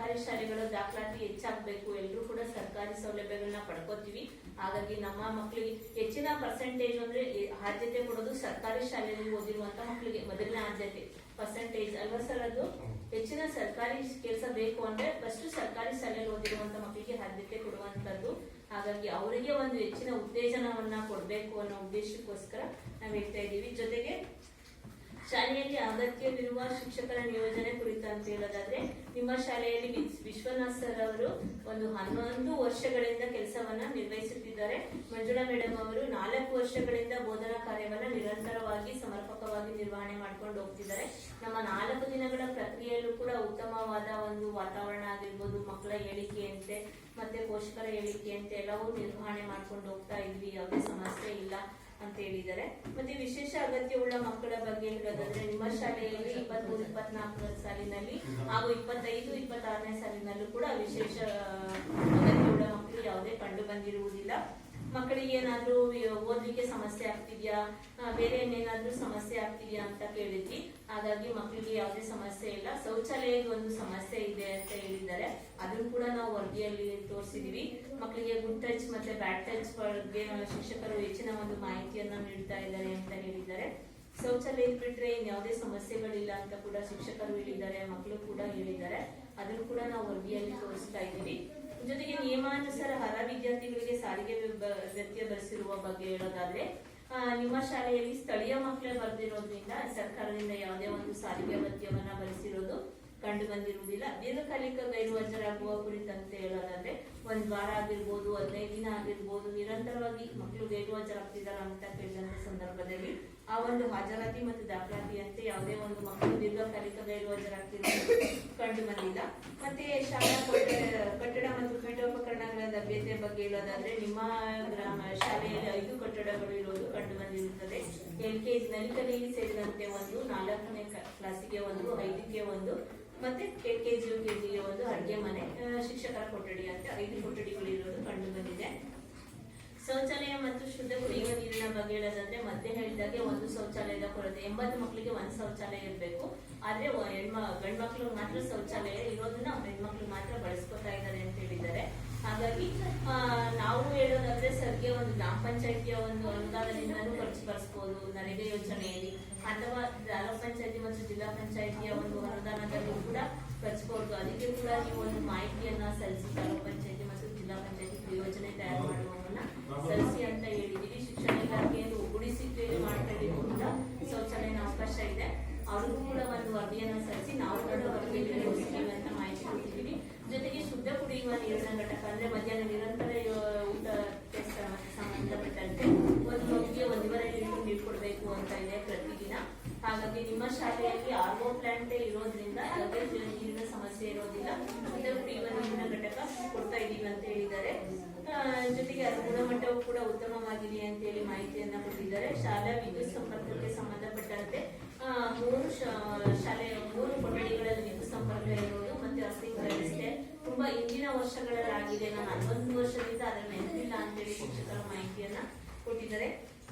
ಸರ್ಕಾರಿ ಶಾಲೆಗಳು ದಾಖಲಾತಿ ಹೆಚ್ಚಾಗಬೇಕು. ಎಲ್ಲರೂ ಕೂಡ ಸರ್ಕಾರಿ ಸೌಲಭ್ಯಗಳನ್ನ ಪಡ್ಕೋತೀವಿ. ಹಾಗಾಗಿ ನಮ್ಮ ಮಕ್ಕಳಿಗೆ ಹೆಚ್ಚಿನ ಪರ್ಸೆಂಟೇಜ್ ಅಂದ್ರೆ ಆದ್ಯತೆ ಕೊಡೋದು ಸರ್ಕಾರಿ ಶಾಲೆಯಲ್ಲಿ ಓದಿರುವಂತ ಮಕ್ಕಳಿಗೆ ಮೊದಲನೇ ಆದ್ಯತೆ. ಪರ್ಸೆಂಟೇಜ್ ಅಲ್ವಾ ಸರ್ ಅದು? ಹೆಚ್ಚಿನ ಸರ್ಕಾರಿ ಕೆಲಸ ಬೇಕು ಅಂದ್ರೆ ಫಸ್ಟ್ ಸರ್ಕಾರಿ ಶಾಲೆಯಲ್ಲಿ ಓದಿರುವಂತ ಮಕ್ಕಳಿಗೆ ಆದ್ಯತೆ ಕೊಡುವಂತದ್ದು. ಹಾಗಾಗಿ ಅವರಿಗೆ ಒಂದು ಹೆಚ್ಚಿನ ಉತ್ತೇಜನವನ್ನ ಕೊಡಬೇಕು ಅನ್ನೋ ಉದ್ದೇಶಕ್ಕೋಸ್ಕರ ನಾವು ಹೇಳ್ತಾ ಇದೀವಿ ಜೊತೆಗೆ ಶಾಲೆಯಲ್ಲಿ ಅಗತ್ಯವಿರುವ ಶಿಕ್ಷಕರ ನಿಯೋಜನೆ ಕುರಿತಂತ ಹೇಳೋದಾದ್ರೆ, ನಿಮ್ಮ ಶಾಲೆಯಲ್ಲಿ ವಿಶ್ವನಾಥ್ ಸರ್ ಅವರು ಒಂದು ಹನ್ನೊಂದು ವರ್ಷಗಳಿಂದ ಕೆಲಸವನ್ನ ನಿರ್ವಹಿಸುತ್ತಿದ್ದಾರೆ. ಮಂಜುಳಾ ಮೇಡಮ್ ಅವರು ನಾಲ್ಕು ವರ್ಷಗಳಿಂದ ಬೋಧನಾ ಕಾರ್ಯವನ್ನ ನಿರಂತರವಾಗಿ ಸಮರ್ಪಕವಾಗಿ ನಿರ್ವಹಣೆ ಮಾಡ್ಕೊಂಡು ಹೋಗ್ತಿದ್ದಾರೆ. ನಮ್ಮ ನಾಲ್ಕು ದಿನಗಳ ಪ್ರಕ್ರಿಯೆಯಲ್ಲೂ ಕೂಡ ಉತ್ತಮವಾದ ಒಂದು ವಾತಾವರಣ ಆಗಿರ್ಬೋದು, ಮಕ್ಕಳ ಹೇಳಿಕೆಯಂತೆ, ಮತ್ತೆ ಪೋಷಕರ ಹೇಳಿಕೆಯಂತೆ ಎಲ್ಲವೂ ನಿರ್ವಹಣೆ ಮಾಡ್ಕೊಂಡು ಹೋಗ್ತಾ ಇದ್ವಿ. ಯಾವುದೇ ಸಮಸ್ಯೆ ಇಲ್ಲ. ಅಂತ ಹೇಳಿದ್ದಾರೆ. ಮತ್ತೆ ವಿಶೇಷ ಅಗತ್ಯವುಳ್ಳ ಮಕ್ಕಳ ಬಗ್ಗೆ ಹೇಳೋದಾದ್ರೆ, ನಿಮ್ಮ ಶಾಲೆಯಲ್ಲಿ ಇಪ್ಪತ್ಮೂರು, ಇಪ್ಪತ್ನಾಲ್ಕರ ಸಾಲಿನಲ್ಲಿ ಹಾಗೂ ಇಪ್ಪತ್ತೈದು, ಇಪ್ಪತ್ತಾರನೇ ಸಾಲಿನಲ್ಲೂ ಕೂಡ ವಿಶೇಷ ಅಗತ್ಯವುಳ್ಳ ಮಕ್ಕಳು ಯಾವುದೇ ಕಂಡು ಬಂದಿರುವುದಿಲ್ಲ. ಮಕ್ಕಳಿಗೆ ಏನಾದ್ರೂ ಓದ್ಲಿಕ್ಕೆ ಸಮಸ್ಯೆ ಆಗ್ತಿದ್ಯಾ? ಬೇರೆ ಏನೇನಾದ್ರೂ ಸಮಸ್ಯೆ ಆಗ್ತಿದ್ಯಾ ಅಂತ ಕೇಳಿದ್ವಿ. ಹಾಗಾಗಿ ಮಕ್ಕಳಿಗೆ ಯಾವುದೇ ಸಮಸ್ಯೆ ಇಲ್ಲ. ಶೌಚಾಲಯದ ಒಂದು ಸಮಸ್ಯೆ ಇದೆ ಅಂತ ಹೇಳಿದ್ದಾರೆ. ಅದನ್ನು ಕೂಡ ನಾವು ವರದಿಯಲ್ಲಿ ತೋರಿಸಿದೀವಿ ಮಕ್ಕಳಿಗೆ ಗುಡ್ ಟಚ್ ಮತ್ತೆ ಬ್ಯಾಡ್ ಟಚ್ ಬಗ್ಗೆ ಶಿಕ್ಷಕರು ಹೆಚ್ಚಿನ ಒಂದು ಮಾಹಿತಿಯನ್ನ ನೀಡ್ತಾ ಇದ್ದಾರೆ ಅಂತ ಹೇಳಿದ್ದಾರೆ. ಶೌಚಾಲಯ ಬಿಟ್ರೆ ಯಾವುದೇ ಸಮಸ್ಯೆಗಳಿಲ್ಲ ಅಂತ ಕೂಡ ಶಿಕ್ಷಕರು ಹೇಳಿದ್ದಾರೆ, ಮಕ್ಕಳು ಕೂಡ ಹೇಳಿದ್ದಾರೆ. ಅದನ್ನು ಕೂಡ ನಾವು ವರದಿಯಲ್ಲಿ ತೋರಿಸ್ತಾ ಇದ್ದೀವಿ. ಜೊತೆಗೆ ನಿಯಮಾನುಸಾರ ಹರ ವಿದ್ಯಾರ್ಥಿಗಳಿಗೆ ಸಾರಿಗೆ ವ್ಯ- ವ್ಯತ್ಯಯ ಬರೆಸಿರುವ ಬಗ್ಗೆ ಹೇಳೋದಾದ್ರೆ ನಿಮ್ಮ ಶಾಲೆಯಲ್ಲಿ ಸ್ಥಳೀಯ ಮಕ್ಕಳೇ ಬರೆದಿರೋದ್ರಿಂದ ಸರ್ಕಾರದಿಂದ ಯಾವುದೇ ಒಂದು ಸಾರಿಗೆ ಭತ್ಯವನ್ನ ಭರಿಸಿರೋದು ಕಂಡು ಬಂದಿರುವುದಿಲ್ಲ. ದೀರ್ಘಕಾಲಿಕ ಗೈರುಹಾಜರಾಗುವ ಕುರಿತಂತೆ ಹೇಳೋದಾದ್ರೆ, ಒಂದ್ ವಾರ ಆಗಿರ್ಬೋದು, ಹದಿನೈದು ದಿನ ಆಗಿರ್ಬೋದು, ನಿರಂತರವಾಗಿ ಮಕ್ಕಳು ಗೈರುಹಾಜರಾಗ್ತಿದಾರ ಅಂತ ಕೇಳಿದಂತ ಸಂದರ್ಭದಲ್ಲಿ ಆ ಒಂದು ಹಾಜರಾತಿ ಮತ್ತು ದಾಖಲಾತಿಯಂತೆ ಯಾವುದೇ ಒಂದು ಮಕ್ಕಳು ದೀರ್ಘಕಾಲಿಕ ಗೈರುಹಾಜರಾಗ್ತಿರೋದು <coughs> ಕಂಡು ಬಂದಿಲ್ಲ. ಮತ್ತೆ ಶಾಲಾ ಕಟ್ಟಡ ಮತ್ತು ಪೀಠೋಪಕರಣಗಳ ಲಭ್ಯತೆ ಬಗ್ಗೆ ಹೇಳೋದಾದ್ರೆ ನಿಮ್ಮ ಗ್ರಾಮ, ಶಾಲೆಯಲ್ಲಿ ಐದು ಕಟ್ಟಡಗಳು ಇರೋದು ಕಂಡು ಬಂದಿರುತ್ತದೆ. ಎಲ್ ಕೆ ನಲಿಕಲಿಗೆ ಸೇರಿದಂತೆ ಒಂದು, ನಾಲ್ಕನೇ ಕ್ಲಾಸಿಗೆ ಒಂದು, ಐದಕ್ಕೆ ಒಂದು, ಮತ್ತೆ L K G, U K ಜಿಗೆ ಒಂದು ಅಡುಗೆ ಮನೆ. ಶಿಕ್ಷಕರ ಕೊಠಡಿ ಅಂತ ಐದು ಕೊಠಡಿಗಳು ಇರೋದು ಕಂಡು ಬಂದಿದೆ. ಶೌಚಾಲಯ ಮತ್ತು ಶುದ್ಧ ಕುಡಿಯುವ ನೀರಿನ ಬಗ್ಗೆ ಹೇಳೋದಂದ್ರೆ ಮತ್ತೆ ಹೇಳಿದಾಗೆ ಒಂದು ಶೌಚಾಲಯದ ಕೊರತೆ. ಎಂಬತ್ತು ಮಕ್ಕಳಿಗೆ ಒಂದು ಶೌಚಾಲಯ ಇರಬೇಕು. ಆದ್ರೆ ಹೆಣ್ಮ ಗಂಡ್ ಮಕ್ಳು ಮಾತ್ರ ಶೌಚಾಲಯ ಇರೋದನ್ನ ಹೆಣ್ಮಕ್ಳು ಮಾತ್ರ ಬಳಸ್ಕೊತಾ ಇದ್ದಾರೆ ಅಂತ ಹೇಳಿದ್ದಾರೆ. ಹಾಗಾಗಿ ನಾವು ಹೇಳೋದಾದ್ರೆ ಸರ್ಗೆ ಒಂದು ಗ್ರಾಮ ಪಂಚಾಯತಿಯ ಒಂದು ಅನುದಾನದಿಂದನೂ ಖರ್ಚು ಬರೆಸ್ಬೋದು. ನರೇಗಾ ಯೋಜನೆಯಲ್ಲಿ ಅಥವಾ ಗ್ರಾಮ ಪಂಚಾಯತಿ ಮತ್ತು ಜಿಲ್ಲಾ ಪಂಚಾಯತಿಯ ಒಂದು ಅನುದಾನದಲ್ಲೂ ಕೂಡ ಖರ್ಚಬಹುದು ಅದಕ್ಕೆ ಕೂಡ ನೀವು ಒಂದು ಮಾಹಿತಿಯನ್ನ ಸಲ್ಲಿಸಿ ಗ್ರಾಮ ಪಂಚಾಯತಿ ಮತ್ತು ಜಿಲ್ಲಾ ಪಂಚಾಯತಿ ಯೋಜನೆ ತಯಾರು ಮಾಡುವ ಸಲ್ಲಿಸಿ ಅಂತ ಹೇಳಿದೀವಿ ಶಿಕ್ಷಣ ಇಲಾಖೆಯನ್ನು ಒಗ್ಗೂಡಿಸಿ ಮಾಡ್ಕೊಳ್ಳಿಕ್ಕೂ ಕೂಡ ಶೌಚಾಲಯನ ಅವಕಾಶ ಇದೆ. ಅವ್ರಿಗೂ ಕೂಡ ಒಂದು ವರದಿಯನ್ನ ಸಲ್ಲಿಸಿ ನಾವು ಕೂಡ ವರದಿ ತೋರಿಸ್ತೀವಿ ಅಂತ ಮಾಹಿತಿ ಕೊಟ್ಟಿದ್ದೀವಿ. ಜೊತೆಗೆ ಶುದ್ಧ ಕುಡಿಯುವ ನೀರಿನ ಘಟಕ ಅಂದ್ರೆ ಮಧ್ಯಾಹ್ನ ನಿರಂತರ ಊಟ ಸಂಬಂಧಪಟ್ಟಂತೆ ಒಂದು ಮಗುವಿಗೆ ಒಂದೂವರೆ ಲೀಟರ್ ನೀರು ಕೊಡಬೇಕು ಅಂತ ಇದೆ ಪ್ರತಿದಿನ. ಹಾಗಾಗಿ ನಿಮ್ಮ ಶಾಲೆಯಲ್ಲಿ ಆರ್ಗೋ ಪ್ಲಾಂಟ್ ಇರೋದ್ರಿಂದ ಯಾವುದೇ ನೀರಿನ ಸಮಸ್ಯೆ ಇರೋದಿಲ್ಲ. ಶುದ್ಧ ಕುಡಿಯುವ ನೀರಿನ ಘಟಕ ಕೊಡ್ತಾ ಇದ್ದೀವಿ ಅಂತ ಹೇಳಿದ್ದಾರೆ. ಜೊತೆಗೆ ಅದರ ಗುಣಮಟ್ಟವು ಕೂಡ ಉತ್ತಮವಾಗಿದೆ ಅಂತ ಹೇಳಿ ಮಾಹಿತಿಯನ್ನ ಕೊಟ್ಟಿದ್ದಾರೆ. ಶಾಲಾ ವಿದ್ಯುತ್ ಸಂಪರ್ಕಕ್ಕೆ ಸಂಬಂಧಪಟ್ಟಂತೆ ಮೂರು ಶಾಲೆಯ ಮೂರು ಕೊಠಡಿಗಳಲ್ಲಿ ವಿದ್ಯುತ್ ಸಂಪರ್ಕ ಇರುವುದು ಮತ್ತೆ ರಸ್ತೆ ತುಂಬಾ ಹಿಂದಿನ ವರ್ಷಗಳಲ್ಲಾಗಿದೆ. ನಾನು ಹನ್ನೊಂದು ವರ್ಷದಿಂದ ಅದನ್ನ ಅಂತ ಅಂತೇಳಿ ಶಿಕ್ಷಕರ ಮಾಹಿತಿಯನ್ನ ಕೊಟ್ಟಿದ್ದಾರೆ.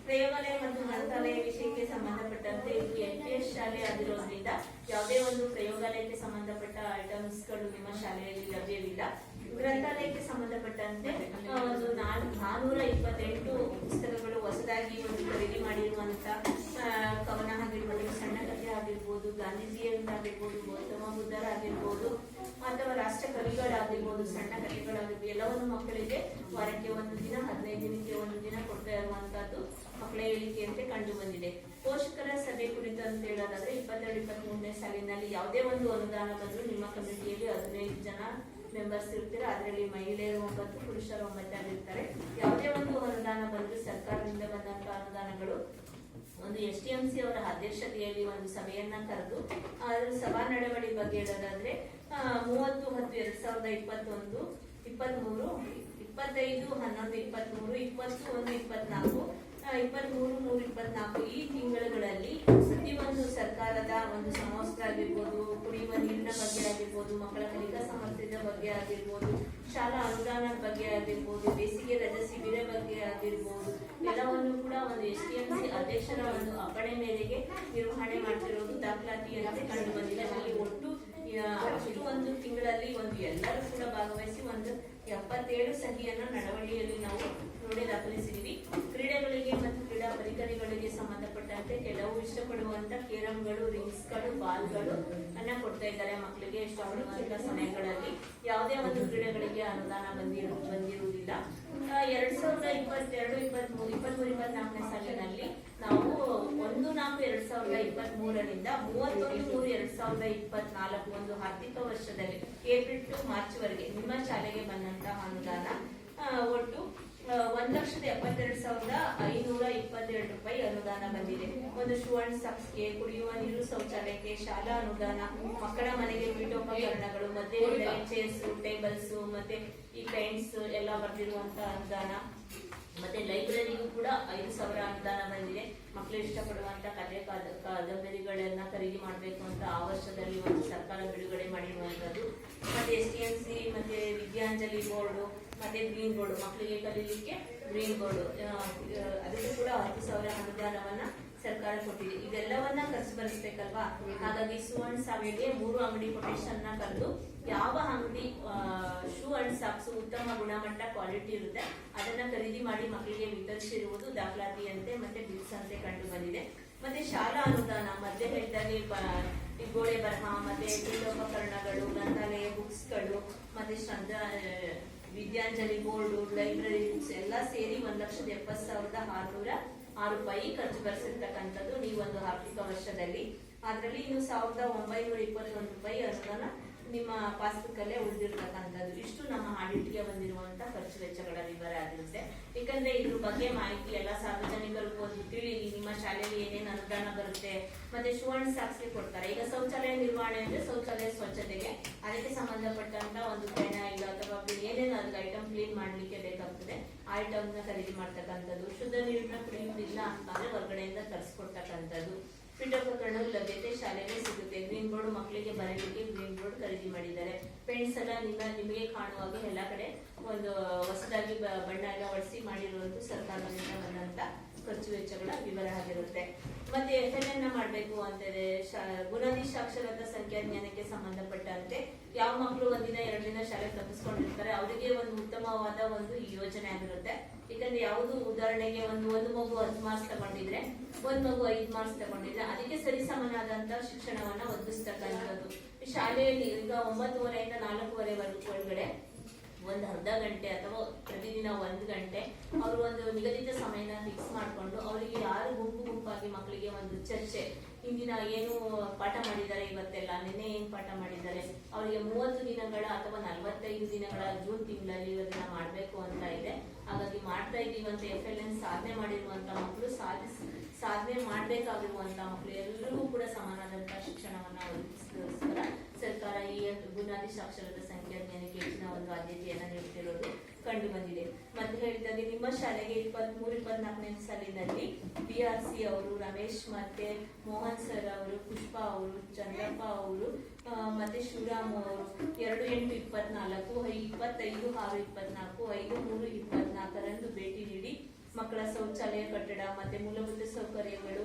ಪ್ರೇಮಾಲಯ ಮತ್ತು ಗ್ರಂಥಾಲಯ ವಿಷಯಕ್ಕೆ ಸಂಬಂಧಪಟ್ಟಂತೆ ಇದು ಎನ್ ಪಿ ಎಸ್ ಶಾಲೆ ಆಗಿರೋದ್ರಿಂದ ಯಾವುದೇ ಒಂದು ಪ್ರಯೋಗಾಲಯಕ್ಕೆ ಸಂಬಂಧಪಟ್ಟ ಐಟಮ್ಸ್ಗಳು ನಿಮ್ಮ ಶಾಲೆಯಲ್ಲಿ ಲಭ್ಯವಿಲ್ಲ. ಗ್ರಂಥಾಲಯಕ್ಕೆ ಸಂಬಂಧಪಟ್ಟಂತೆ ಒಂದು ನಾಲ್ಕು ನಾನೂರ ಇಪ್ಪತ್ತೆಂಟು ಪುಸ್ತಕಗಳು ಹೊಸದಾಗಿ ಒಂದು ಖರೀದಿ ಮಾಡಿರುವಂತ ಕವನ ಆಗಿರ್ಬೋದು, ಸಣ್ಣ ಕಥೆ ಆಗಿರ್ಬೋದು ಗಾಂಧೀಜಿಯವರಾಗಿರ್ಬೋದು ಗೌತಮ ಬುದ್ಧರಾಗಿರ್ಬೋದು ಅಥವಾ ರಾಷ್ಟ್ರ ಕವಿಗಳಾಗಿರ್ಬೋದು, ಸಣ್ಣ ಕಥೆಗಳಾಗಿರ್ಬೋದು, ಎಲ್ಲವನ್ನು ಮಕ್ಕಳಿಗೆ ವಾರಕ್ಕೆ ಒಂದು ದಿನ, ಹದಿನೈದು ದಿನಕ್ಕೆ ಒಂದು ದಿನ ಕೊಡ್ತಾ ಇರುವಂತಹದ್ದು ಮಕ್ಕಳ ಹೇಳಿಕೆಯಂತೆ ಕಂಡು ಬಂದಿದೆ. ಪೋಷಕರ ಸಭೆ ಕುರಿತು ಅಂತ ಹೇಳೋದಾದ್ರೆ, ಇಪ್ಪತ್ತೆರಡು ಇಪ್ಪತ್ತ್ ಮೂರನೇ ಸಾಲಿನಲ್ಲಿ ಯಾವುದೇ ಒಂದು ಅನುದಾನ ಬಂದರೂ ನಿಮ್ಮ ಕಮಿಟಿಯಲ್ಲಿ ಹದಿನೈದು ಜನ ಮೆಂಬರ್ಸ್ ಇರ್ತೀರ, ಅದರಲ್ಲಿ ಮಹಿಳೆಯರು ಒಂಬತ್ತು, ಪುರುಷರು ಒಂಬತ್ತಾಗಿರ್ತಾರೆ ಯಾವುದೇ ಒಂದು ಅನುದಾನ ಬಂದ್ರು ಸರ್ಕಾರದಿಂದ ಬಂದಂತ ಅನುದಾನಗಳು, ಒಂದು ಎಸ್ ಟಿ ಎಂ ಸಿ ಅವರ ಅಧ್ಯಕ್ಷತೆಯಲ್ಲಿ ಒಂದು ಸಭೆಯನ್ನ ಕರೆದು, ಅದರ ಸಭಾ ನಡವಳಿ ಬಗ್ಗೆ ಹೇಳೋದಾದ್ರೆ ಮೂವತ್ತು ಹತ್ತು ಎರಡ್ ಸಾವಿರದ ಇಪ್ಪತ್ತೊಂದು, ಇಪ್ಪತ್ಮೂರು, ಇಪ್ಪತ್ತೈದು, ಹನ್ನೊಂದು, ಇಪ್ಪತ್ಮೂರು, ಇಪ್ಪತ್ತು ಒಂದು, ಇಪ್ಪತ್ನಾಲ್ಕು ಇಪ್ಪತ್ಮೂರು ಮೂರು ಇಪ್ಪತ್ನಾಲ್ಕು ಈ ತಿಂಗಳುಗಳಲ್ಲಿ ಪ್ರತಿಯೊಂದು ಸರ್ಕಾರದ ಒಂದು ಸಮವಸ್ತ್ರ ಆಗಿರ್ಬೋದು, ಕುಡಿಯುವ ನೀರಿನ ಬಗ್ಗೆ ಆಗಿರ್ಬೋದು, ಮಕ್ಕಳ ಕಲಿಕಾ ಸಾಮರ್ಥ್ಯದ ಬಗ್ಗೆ ಆಗಿರ್ಬೋದು, ಶಾಲಾ ಅನುದಾನದ ಬಗ್ಗೆ ಆಗಿರ್ಬೋದು, ಬೇಸಿಗೆ ರಜೆ ಶಿಬಿರ ಬಗ್ಗೆ ಆಗಿರ್ಬೋದು, ಎಲ್ಲವನ್ನು ಕೂಡ ಒಂದು ಎಸ್ ಟಿ ಎಂ ಸಿ ಅಧ್ಯಕ್ಷರ ಒಂದು ಅಪ್ಪಣೆ ಮೇರೆಗೆ ನಿರ್ವಹಣೆ ಮಾಡ್ತಿರೋದು ದಾಖಲಾತಿಯಂತೆ ಕಂಡು ಬಂದಿದೆ ಅಲ್ಲಿ ಒಟ್ಟು ಅಷ್ಟು ಒಂದು ತಿಂಗಳಲ್ಲಿ ಒಂದು ಎಲ್ಲರೂ ಕೂಡ ಭಾಗವಹಿಸಿ ಒಂದು ಎಪ್ಪತ್ತೇಳು ಸಹಿಯನ್ನು ನಡವಳಿಯಲ್ಲಿ ನಾವು ನೋಡಿ ದಾಖಲಿಸಿದೀವಿ ಕ್ರೀಡೆಗಳಿಗೆ ಮತ್ತು ಕ್ರೀಡಾ ಪರಿಕರಗಳಿಗೆ ಸಂಬಂಧಪಟ್ಟಂತೆ ಕೆಲವು ಇಷ್ಟಪಡುವಂತ ಕೇರಮ್ಗಳು, ರಿಂಗ್ಸ್ಗಳು, ಬಾಲ್ಗಳು ಅನ್ನ ಕೊಡ್ತಾ ಇದ್ದಾರೆ ಮಕ್ಕಳಿಗೆ ಇಷ್ಟಪಡುವಂತ ಸಮಯಗಳಲ್ಲಿ ಯಾವುದೇ ಒಂದು ಕ್ರೀಡೆಗಳಿಗೆ ಅನುದಾನ ಬಂದಿರು, ಬಂದಿರುವುದಿಲ್ಲ. ಎರಡ್ ಸಾವಿರದ ಇಪ್ಪತ್ತೆರಡು, ಇಪ್ಪತ್ಮೂರು ಇಪ್ಪತ್ಮೂರು, ಇಪ್ಪತ್ನಾಲ್ಕನೇ ಸಾಲಿನಲ್ಲಿ ನಾವು ಒಂದು ನಾಲ್ಕು, ಎರಡ್ ಸಾವಿರದ ಇಪ್ಪತ್ತ್ ಮೂರರಿಂದ ಮೂವತ್ತೊಂದು, ಮೂರು, ಎರಡ್ ಸಾವಿರದ ಇಪ್ಪತ್ನಾಲ್ಕು ಒಂದು ಆರ್ಥಿಕ ವರ್ಷದಲ್ಲಿ ಏಪ್ರಿಲ್ ಟು ಮಾರ್ಚ್ ವರೆಗೆ ನಿಮ್ಮ ಶಾಲೆಗೆ ಬಂದಂತಹ ಅನುದಾನ ಒಟ್ಟು ಒಂದ್ ಲಕ್ಷದ ಎಪ್ಪತ್ತೆರಡು ಸಾವಿರದ ಐನೂರ ಇಪ್ಪತ್ತೆರಡು ರೂಪಾಯಿ ಅನುದಾನ ಬಂದಿದೆ. ಒಂದು ಸ್ಟೂಡೆಂಟ್ ಅಂಡ್ ಸಾಕ್ಸ್ಗೆ ಕುಡಿಯುವ ನೀರು ಶೌಚಾಲಯಕ್ಕೆ ಶಾಲಾ ಅನುದಾನ, ಮಕ್ಕಳ ಮನೆಗೆ ಪೀಠೋಪಕರಣಗಳು ಮತ್ತೆ ಚೇರ್ಸ್ ಟೇಬಲ್ಸ್ ಮತ್ತೆ ಈ ಪೆನ್ಸ್ ಎಲ್ಲ ಬರ್ದಿರುವಂತ ಅನುದಾನ. ಮತ್ತೆ ಲೈಬ್ರರಿಗೂ ಕೂಡ ಐದು ಸಾವಿರ ಅನುದಾನ ಬಂದಿದೆ. ಮಕ್ಕಳು ಇಷ್ಟಪಡುವಂತ ಕಥೆ ಕಾದ- ಕಾದಂಬರಿಗಳನ್ನ ಖರೀದಿ ಮಾಡಬೇಕು ಅಂತ ಆ ವರ್ಷದಲ್ಲಿ ಒಂದು ಸರ್ಕಾರ ಬಿಡುಗಡೆ ಮಾಡಿರುವಂತದ್ದು ಮತ್ತೆ ಎಸ್ ಟಿ ಎಂ ಸಿ, ಮತ್ತೆ ವಿದ್ಯಾಂಜಲಿ ಬೋರ್ಡು ಮತ್ತೆ ಗ್ರೀನ್ ಬೋರ್ಡ್ ಮಕ್ಕಳಿಗೆ ಕಲೀಲಿಕ್ಕೆ ಗ್ರೀನ್ ಬೋರ್ಡ್ ಅದಕ್ಕೂ ಕೂಡ ಹತ್ತು ಸಾವಿರ ಅನುದಾನವನ್ನ ಸರ್ಕಾರ ಕೊಟ್ಟಿದೆ. ಇದೆಲ್ಲವನ್ನ ಖರ್ಚು ಭರಿಸ್ಬೇಕಲ್ವಾ? ಹಾಗಾಗಿ ಸುವರ್ಣ ಸಾವಿಗೆ ಮೂರು ಅಂಗಡಿ ಕೊಟೇಶನ್ನ ಕರೆದು ಯಾವ ಅಂಗಡಿ ಶೂ ಅಂಡ್ ಸಾಕ್ಸ್ ಉತ್ತಮ ಗುಣಮಟ್ಟ ಕ್ವಾಲಿಟಿ ಇರುತ್ತೆ, ಅದನ್ನ ಖರೀದಿ ಮಾಡಿ ಮಕ್ಕಳಿಗೆ ವಿತರಿಸಿರುವುದು ದಾಖಲಾತಿಯಂತೆ ಮತ್ತೆ ಬಿಲ್ಸ್ ಅಂತೆ ಕಂಡು ಬಂದಿದೆ. ಮತ್ತೆ ಶಾಲಾ ಅನುದಾನ ಮಧ್ಯೆ ಹೇಳಿದಾಗೆ ಗೋಳೆ ಬರಹ ಮತ್ತೆ ಪೀಠೋಪಕರಣಗಳು ಗ್ರಂಥಾಲಯ ಬುಕ್ಸ್ಗಳು ಮತ್ತೆ Shraddha Vidyanjali board library books ಎಲ್ಲ ಸೇರಿ ಒಂದ್ ಲಕ್ಷದ ಎಪ್ಪತ್ ಸಾವಿರದ ಆರ್ನೂರ ಆರು ರೂಪಾಯಿ ಖರ್ಚು ಬರೆಸಿರ್ತಕ್ಕಂಥದ್ದು ಈ ಒಂದು ಆರ್ಥಿಕ ವರ್ಷದಲ್ಲಿ. ಅದರಲ್ಲಿ ಇನ್ನು ಸಾವಿರದ ಒಂಬೈನೂರ ಇಪ್ಪತ್ತೊಂದು ರೂಪಾಯಿ ಅನುದಾನ ನಿಮ್ಮ ಪಾಸ್ಬುಕ್ ಅಲ್ಲೇ ಉಳಿದಿರ್ತಕ್ಕಂಥದ್ದು. ಇಷ್ಟು ನಮ್ಮ ಆಡಿಟ್ಗೆ ಬಂದಿರುವಂತ ಖರ್ಚು ವೆಚ್ಚಗಳ ವಿವರ ಆಗಿರುತ್ತೆ ಯಾಕಂದ್ರೆ ಇದ್ರ ಬಗ್ಗೆ ಮಾಹಿತಿ ಎಲ್ಲ ಸಾರ್ವಜನಿಕರು ಓದಿ ತಿಳಿಲಿ ನಿಮ್ಮ ಶಾಲೆಯಲ್ಲಿ ಏನೇನು ಅನುದಾನ ಬರುತ್ತೆ, ಮತ್ತೆ ಸುವರ್ಣ ಸಾಕ್ಷಿ ಕೊಡ್ತಾರೆ. ಈಗ ಶೌಚಾಲಯ ನಿರ್ವಹಣೆ ಅಂದ್ರೆ ಶೌಚಾಲಯ ಸ್ವಚ್ಛತೆಗೆ ಅದಕ್ಕೆ ಸಂಬಂಧಪಟ್ಟಂತ ಒಂದು ಫೆನೈಲ್ ಅಥವಾ ಏನೇನು ಅದಕ್ಕೆ ಐಟಮ್ ಕ್ಲೀನ್ ಮಾಡ್ಲಿಕ್ಕೆ ಬೇಕಾಗ್ತದೆ. ಆ ಐಟಮ್ ಖರೀದಿ ಮಾಡ್ತಕ್ಕಂಥದ್ದು. ಶುದ್ಧ ನೀರಿನ ಕುಡಿಯುವುದಿಲ್ಲ ಅಂತಂದ್ರೆ ಹೊರಗಡೆಯಿಂದ ತರಿಸ್ಕೊಡ್ತಕ್ಕಂಥದ್ದು. ಪೀಠೋಪಕರಣಗಳು ಲಭ್ಯತೆ ಶಾಲೆಗೆ ಸಿಗುತ್ತೆ. ಗ್ರೀನ್ ಬೋರ್ಡ್ ಮಕ್ಕಳಿಗೆ ಬರಲಿಕ್ಕೆ ಗ್ರೀನ್ ಬೋರ್ಡ್ ಖರೀದಿ ಮಾಡಿದ್ದಾರೆ. ಪೆಂಟ್ಸ್ ಎಲ್ಲ ನಿಮ್ಮ, ನಿಮಗೆ ಕಾಣುವಾಗ ಎಲ್ಲ ಕಡೆ ಒಂದು ಹೊಸದಾಗಿ ಬಣ್ಣ ಎಲ್ಲ ಒಡಿಸಿ ಮಾಡಿರುವಂತ ಸರ್ಕಾರದಿಂದ ಬಂದಂತ ಖರ್ಚು ವೆಚ್ಚಗಳ ವಿವರ ಆಗಿರುತ್ತೆ. ಮತ್ತೆ ಎಫ್ ಎಲ್ ಎನ್ ಮಾಡಬೇಕು ಅಂತಂದ್ರೆ ಬುನಾದಿ ಸಾಕ್ಷರತಾ ಸಂಖ್ಯಾ ಜ್ಞಾನಕ್ಕೆ ಸಂಬಂಧಪಟ್ಟಂತೆ ಯಾವ ಮಕ್ಕಳು ಒಂದಿನ, ಎರಡು ದಿನ ಶಾಲೆ ತಪ್ಪಿಸ್ಕೊಂಡಿರ್ತಾರೆ, ಅವರಿಗೆ ಒಂದು ಉತ್ತಮವಾದ ಒಂದು ಯೋಜನೆ ಆಗಿರುತ್ತೆ. ಯಾಕಂದ್ರೆ ಯಾವುದು ಉದಾಹರಣೆಗೆ ಒಂದು ಒಂದು ಮಗು ಹತ್ತು ಮಾರ್ಕ್ಸ್ ತಗೊಂಡಿದ್ರೆ, ಒಂದ್ ಮಗು ಐದ್ ಮಾರ್ಕ್ಸ್ ತಗೊಂಡಿದ್ರೆ, ಅದಕ್ಕೆ ಸರಿಸಮನಾದಂತ ಶಿಕ್ಷಣವನ್ನ ಒದಗಿಸ್ತಕ್ಕಂಥದ್ದು. ಶಾಲೆಯಲ್ಲಿ ಈಗ ಒಂಬತ್ತುವರೆಯಿಂದ ನಾಲ್ಕೂವರೆವರೆಗೂ ಒಳಗಡೆ ಒಂದು ಅರ್ಧ ಗಂಟೆ ಅಥವಾ ಪ್ರತಿದಿನ ಒಂದು ಗಂಟೆ ಅವರು ಒಂದು ನಿಗದಿತ ಸಮಯನ ಫಿಕ್ಸ್ ಮಾಡಿಕೊಂಡು ಅವರಿಗೆ ಯಾರು ಗುಂಪು ಗುಂಪಾಗಿ ಮಕ್ಕಳಿಗೆ ಒಂದು ಚರ್ಚೆ ಇಂದಿನ ಏನು ಪಾಠ ಮಾಡಿದ್ದಾರೆ, ಇವತ್ತೆಲ್ಲ ನಿನ್ನೆ ಏನ್ ಪಾಠ ಮಾಡಿದ್ದಾರೆ, ಅವರಿಗೆ ಮೂವತ್ತು ದಿನಗಳ ಅಥವಾ ನಲವತ್ತೈದು ದಿನಗಳ ಜೂನ್ ತಿಂಗಳಲ್ಲಿ ಇವತ್ತಿನ ಮಾಡಬೇಕು ಅಂತ ಇದೆ. ಹಾಗಾಗಿ ಮಾಡ್ತಾ ಇದೀವಿ ಅಂತ ಎಫ್ ಎಲ್ ಎನ್ ಸಾಧನೆ ಮಾಡಿರುವಂತ ಮಕ್ಕಳು ಸಾಧಿಸ್, ಸಾಧನೆ ಮಾಡ್ಬೇಕಾಗಿರುವಂತ ಮಕ್ಕಳು ಎಲ್ಲರಿಗೂ ಕೂಡ ಸಮಾನವಾದಂತಹ ಶಿಕ್ಷಣವನ್ನ ಒದಗಿಸಿದ ಸರ್ಕಾರ ಈ ಬುನಾದಿ ಸಾಕ್ಷರತಾ ಸಂಖ್ಯೆ ಹೆಚ್ಚಿನ ಒಂದು ಆದ್ಯತೆಯನ್ನು ನೀಡುತ್ತಿರೋದು ಕಂಡು ಬಂದಿದೆ ಮತ್ತೆ ಹೇಳಿದಾಗೆ ನಿಮ್ಮ ಶಾಲೆಗೆ ಇಪ್ಪತ್ತ್ ಮೂರು ಇಪ್ಪತ್ನಾಲ್ಕನೇ ಸಾಲಿನಲ್ಲಿ ಬಿ ಆರ್ ಸಿ ಅವರು, ರಮೇಶ್ ಮತ್ತೆ ಮೋಹನ್ ಸರ್ ಅವರು, ಪುಷ್ಪಾ ಅವರು, ಚಂದ್ರಪ್ಪ ಅವರು ಮತ್ತೆ ಶಿವರಾಮ್ ಅವರು, ಎರಡು ಎಂಟು ಇಪ್ಪತ್ನಾಲ್ಕು ಇಪ್ಪತ್ತೈದು, ಆರು ಇಪ್ಪತ್ನಾಲ್ಕು, ಐದು, ಮೂರು ಇಪ್ಪತ್ನಾಲ್ಕರಂದು ಭೇಟಿ ನೀಡಿ ಮಕ್ಕಳ ಶೌಚಾಲಯ ಕಟ್ಟಡ, ಮತ್ತೆ ಮೂಲಭೂತ ಸೌಕರ್ಯಗಳು